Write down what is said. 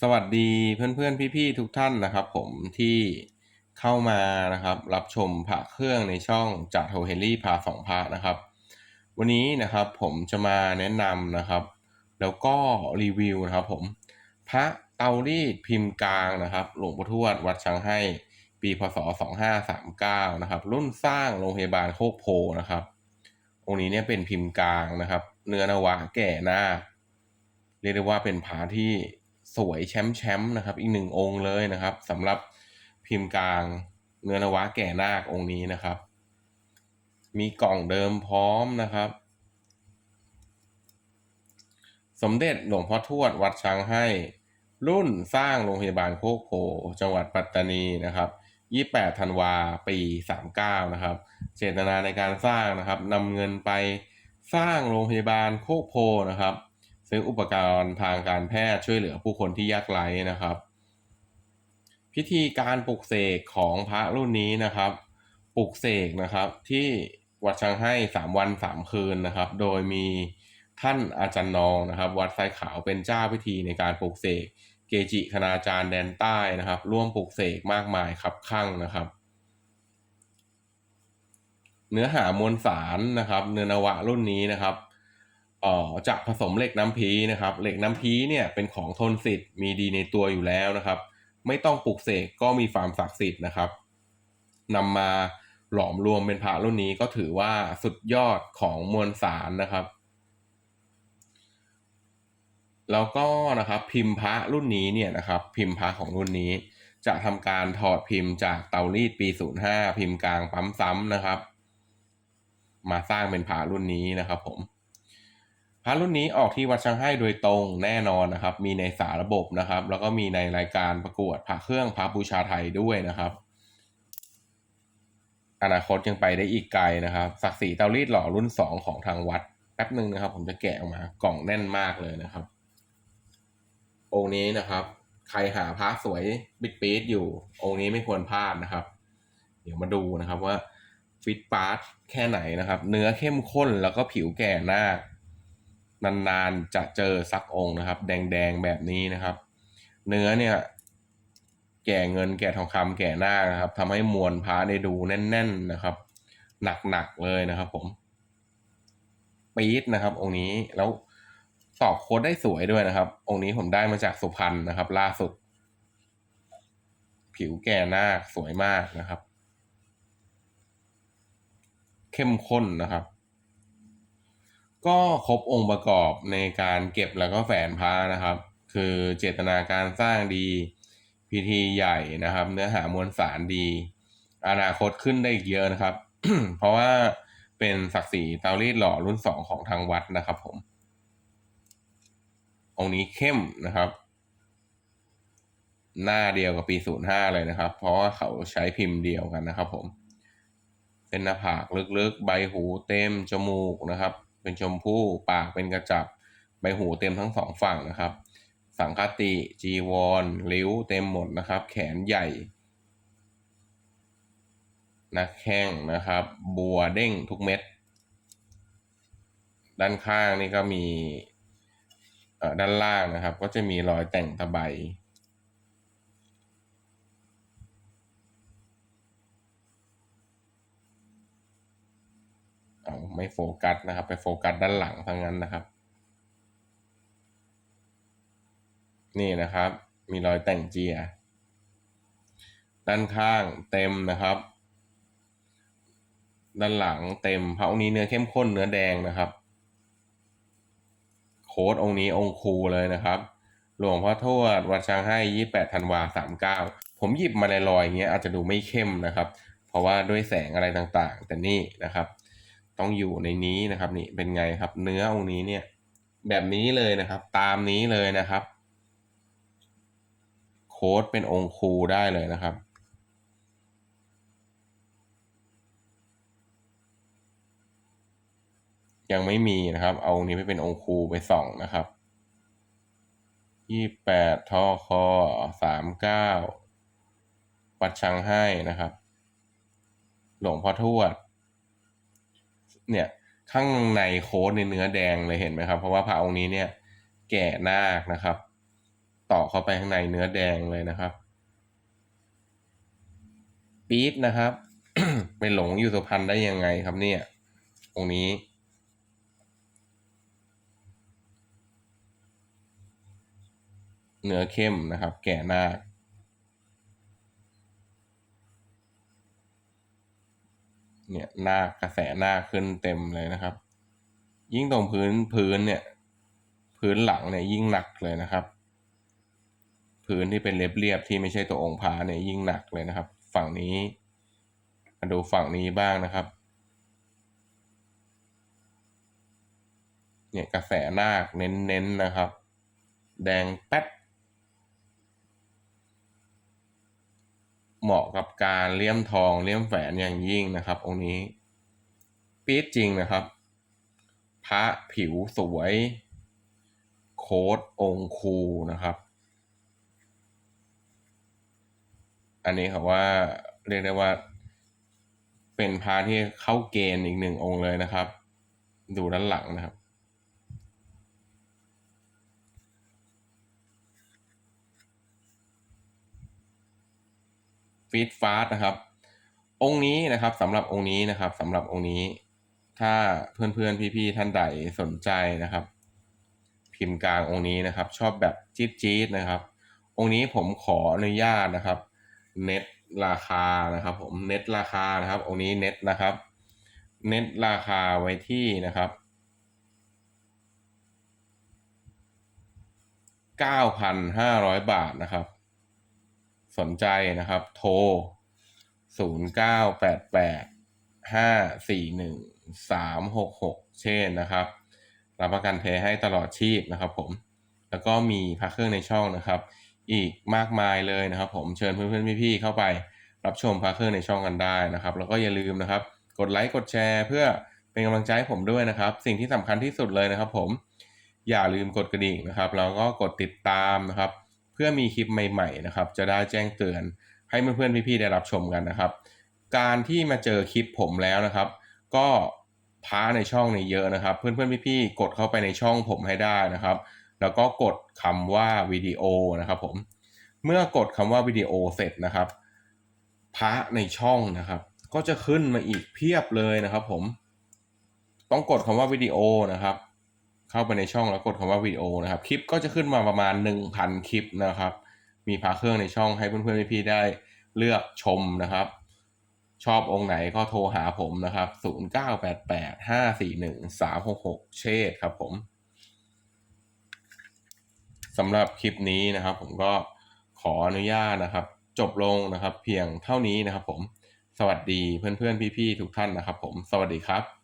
สวัสดีเพื่อนๆ พี่ๆ ทุกท่านนะครับ ผมที่เข้ามานะครับรับชมพระเครื่องในช่องจัดโฮเฮลี่พาสองพระนะครับ วันนี้นะครับผมจะมาแนะนำนะครับ แล้วก็รีวิวนะครับผมพระเตารีดพิมพ์กลางนะครับหลวงปู่ทวดวัดช้างให้ปีพศ 2539 นะครับ รุ่นสร้างโรงพยาบาลโคกโพนะครับ องค์นี้เนี่ยเป็นพิมพ์กลางนะครับ เนื้อนวะแก่หน้า เรียกได้ว่าเป็นผาที่ สวยแชมป์แชมป์นะครับ อีกหนึ่งองค์เลยนะครับสำหรับพิมพ์กลางเนื้อนวะแก่นาคองค์นี้นะครับ มีกล่องเดิมพร้อมนะครับ สมเด็จหลวงพ่อทวดวัดช้างให้รุ่นสร้างโรงพยาบาลโคกโพจังหวัดปัตตานีนะครับ 28 ธันวาปี 39 นะครับ เจตนาในการสร้างนะครับนำเงินไปสร้างโรงพยาบาลโคกโพนะครับ ซื้ออุปกรณ์ทางการแพทย์ช่วยเหลือผู้คนที่ยากไร้นะครับ พิธีการปลุกเสกของพระรุ่นนี้นะครับ ปลุกเสกนะครับ ที่วัดช้างให้สามวันสามคืนนะครับ โดยมีท่านอาจารย์นองนะครับ วัดไซขาวเป็นเจ้าพิธีในการปลุกเสกเกจิคณาจารย์แดนใต้นะครับ ร่วมปลุกเสกมากมายครับข้างนะครับ เนื้อหามวลสารนะครับ เนื้อนวะรุ่นนี้นะครับ ออจะผสมเหล็กน้ำพีนะครับ เหล็กน้ำพีเนี่ยเป็นของทนสิทธิ์มีดีในตัวอยู่แล้วนะครับ ไม่ต้องปลุกเสกก็มีความศักดิ์สิทธิ์นะครับนำมาหลอมรวมเป็นพระรุ่นนี้ก็ถือว่าสุดยอดของมวลสารนะครับ แล้วก็นะครับพิมพ์พระรุ่นนี้เนี่ยนะครับ พิมพ์พระของรุ่นนี้ จะทำการถอดพิมพ์จากเตารีดปี 05 พิมพ์กลางปั๊มซ้ำนะครับ มาสร้างเป็นพระรุ่นนี้นะครับผม พระรุ่นนี้ออกที่วัดช่างให้โดยตรงแน่นอนนะครับ มีในสาระบบนะครับ แล้วก็มีในรายการประกวดพระเครื่องพระบูชาไทยด้วยนะครับ อนาคตยังไปได้อีกไกลนะครับศักดิ์ศรีเตารีดหล่อรุ่นสองของทางวัดแป๊บหนึ่งนะครับ ผมจะแกะออกมากล่องแน่นมากเลยนะครับ องค์นี้นะครับ ใครหาพระสวยบิ๊กปี๊ดอยู่ องค์นี้ไม่ควรพลาดนะครับ เดี๋ยวมาดูนะครับว่าฟิตปาร์ตแค่ไหนนะครับ เนื้อเข้มข้นแล้วก็ผิวแก่หน้า นานๆจะเจอสักองค์นะครับ แดงๆแบบนี้นะครับ เนื้อเนี่ยแก่เงินแก่ทองคำแก่หน้านะครับทำให้มวลพระได้ดูแน่น ๆนะครับ หนักๆเลยนะครับ ผมปี๊ดนะครับ องค์นี้แล้วตอบโค้ดได้สวยด้วยนะครับ องค์นี้ผมได้มาจากสุพรรณนะครับ ล่าสุด ผิวแก่หน้าสวยมากนะครับ เข้มข้นนะครับ ก็ครบองค์ประกอบในการเก็บแล้วก็แฝนพระนะครับ คือเจตนาการสร้างดี พิธีใหญ่นะครับ เนื้อหามวลสารดี อนาคตขึ้นได้อีกเยอะนะครับ เพราะว่าเป็นศักดิ์ศรีเตารีดหล่อรุ่นสองของทางวัดนะครับผม องค์นี้เข้มนะครับ หน้าเดียวกับปีศูนย์ห้าเลยนะครับ เพราะว่าเขาใช้พิมพ์เดียวกันนะครับผมเป็นหน้าผากลึกๆ ใบหูเต็มจมูกนะครับ เป็นชมพู่ปากเป็นกระจับ ใบหูเต็มทั้งสองฝั่งนะครับ สังคติ จีวรริ้วเต็มหมดนะครับ แขนใหญ่นักแข้งนะครับ บัวเด้งทุกเม็ด ด้านข้างนี่ก็มีด้านล่างนะครับ ก็จะมีรอยแต่งตะไบ ไม่โฟกัสนะครับ ไปโฟกัสด้านหลังทั้งนั้นนะครับ นี่นะครับ มีรอยแต่งเจีย ด้านข้างเต็มนะครับ ด้านหลังเต็มพระองค์นี้เนื้อเข้มข้นเนื้อแดงนะครับ โค้ดองค์นี้องค์ครูเลยนะครับ หลวงพ่อทวดวัดช้างให้ยี่แปดธันวาสามเก้าผมหยิบมาลอยๆอย่างเงี้ยอาจจะดูไม่เข้มนะครับ เพราะว่าด้วยแสงอะไรต่างๆ แต่นี่นะครับ ต้องอยู่ในนี้นะครับนี่เป็นไงครับ เนื้อองค์นี้เนี่ย แบบนี้เลยนะครับ ตามนี้เลยนะครับ โค้ดเป็นองค์ครูได้เลยนะครับยังไม่มีนะครับ เอาองค์นี้ไปเป็นองค์ครูไปส่องนะครับยี่แปดท่อคอสามเก้าปัดชังให้นะครับ หลวงพ่อทวด เนี่ยข้างในโค้ดในเนื้อแดงเลยเห็นไหมครับ เพราะว่าพระองค์นี้เนี่ย แก่นาคนะครับ ต่อเข้าไปข้างในเนื้อแดงเลยนะครับปี๊ดนะครับไปหลงอยู่สุพรรณได้ยังไงครับเนี่ยตรงนี้เนื้อเข้มนะครับ แก่นาค เนี่ยหน้ากระแสหน้าขึ้นเต็มเลยนะครับ ยิ่งตรงพื้นพื้นเนี่ย พื้นหลังเนี่ยยิ่งหนักเลยนะครับ พื้นที่เป็นเรียบๆที่ไม่ใช่ตัวองค์พระเนี่ยยิ่งหนักเลยนะครับ ฝั่งนี้ มาดูฝั่งนี้บ้างนะครับเนี่ยกระแสนาคเน้นๆนะครับ แดงแป๊ด เหมาะกับการเลี่ยมทองเลี่ยมแฝนอย่างยิ่งนะครับ องค์นี้ปี๊ดจริงนะครับ พระผิวสวย โค้ดองค์คูนะครับ อันนี้ครับว่าเรียกได้ว่า เป็นพระที่เข้าเกณฑ์อีกหนึ่งองค์เลยนะครับ ดูด้านหลังนะครับ ฟีดฟาสนะครับ องค์นี้นะครับสำหรับองค์นี้นะครับสำหรับองค์นี้ ถ้าเพื่อนๆพี่ๆท่านใดสนใจนะครับ พิมพ์กลางองค์นี้นะครับ ชอบแบบจี๊ดจี๊ดนะครับ องค์นี้ผมขออนุญาตนะครับเน็ตราคานะครับ ผมเน็ตราคานะครับ องค์นี้เน็ตนะครับ เน็ตราคาไว้ที่นะครับ9,500 บาทนะครับ สนใจนะครับ โทร 0988 541 366 เช่นนะครับ รับประกันเทให้ตลอดชีพนะครับผม แล้วก็มีพักเครื่องในช่องนะครับ อีกมากมายเลยนะครับ ผมเชิญเพื่อนๆพี่ๆเข้าไป รับชมพักเครื่องในช่องกันได้นะครับ แล้วก็อย่าลืมนะครับ กดไลค์กดแชร์ เพื่อเป็นกำลังใจให้ผมด้วยนะครับ สิ่งที่สำคัญที่สุดเลยนะครับ ผมอย่าลืมกดกระดิ่งนะครับ แล้วก็กดติดตามนะครับ เพื่อมีคลิปใหม่ๆนะครับ จะได้แจ้งเตือนให้เพื่อนๆพี่ๆได้รับชมกันนะครับ การที่มาเจอคลิปผมแล้วนะครับ ก็พาในช่องในเยอะนะครับ เพื่อนๆพี่ๆกดเข้าไปในช่องผมให้ได้นะครับ แล้วก็กดคำว่าวิดีโอนะครับผมเมื่อกดคำว่าวิดีโอเสร็จนะครับพระในช่องนะครับ ก็จะขึ้นมาอีกเพียบเลยนะครับ ผม ต้องกดคำว่าวิดีโอนะครับ เข้าไปในช่องแล้วกดคำว่าวิดีโอนะครับ คลิปก็จะขึ้นมาประมาณ 1,000 คลิปนะครับ มีพาเครื่องในช่องให้เพื่อนๆพี่ๆได้เลือกชมนะครับ ชอบองค์ไหนก็โทรหาผมนะครับ 0988-541-366 เชษครับผมสำหรับคลิปนี้นะครับ ผมก็ขออนุญาตนะครับ จบลงนะครับ เพียงเท่านี้นะครับ ผมสวัสดีเพื่อนๆพี่ๆทุกท่านนะครับ ผมสวัสดีครับ